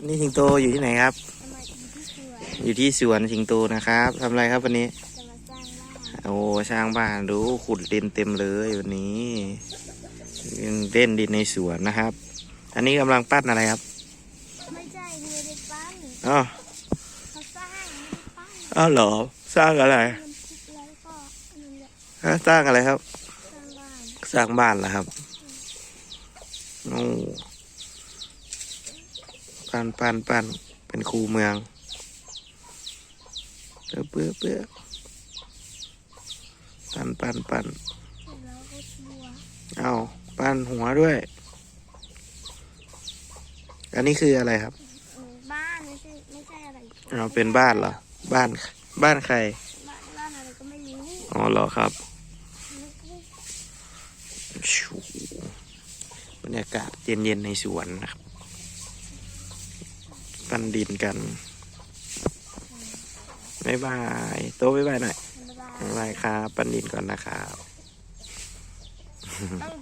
นี่สิงโตอยู่ที่ไหนครับจะมาอีที่สวนอยู่ที่สวนสิงโตนะครับทำอะไรครับวันนี้จะมาสร้างบ้านโอ้ช่างบ้านดูขุดดินเต็มเลยวันนี้ยังเล่นดินในสวนนะครับ อันนี้กำลังปั้นอะไรครับไม่ใช่ไม่ได้ปั้นอ๋อเขาสร้างไม่ได้ปั้นอ้าวเหรอสร้างอะไรมันคิดแล้วก็นั่นแหละฮะสร้างอะไรครับ สร้างบ้านสร้างบ้านเหรอครับโอ้ ปั้นปั้นปั้นเป็นครูเมืองเปื้อเปื้อเปื้อปั้นปั้นปั้นเสร็จแล้วก็ชัวเอาปั้นหัวด้วย อันนี้คืออะไรครับเออบ้านไม่ใช่ไม่ใช่อะไรเราเป็นบ้านเหรอ บ้าน บ้านใคร บ้านบ้านอะไรก็ไม่รู้อ๋อเหรอครับไม่รู้ชูบรรยากาศเย็นๆในสวนนะครับ ปั้นดินกันบ๊ายบาย โต๊ะบ๊ายบายหน่อยธรรมดาบ๊ายบายครับ ปั้นดินก่อนนะครับต้อง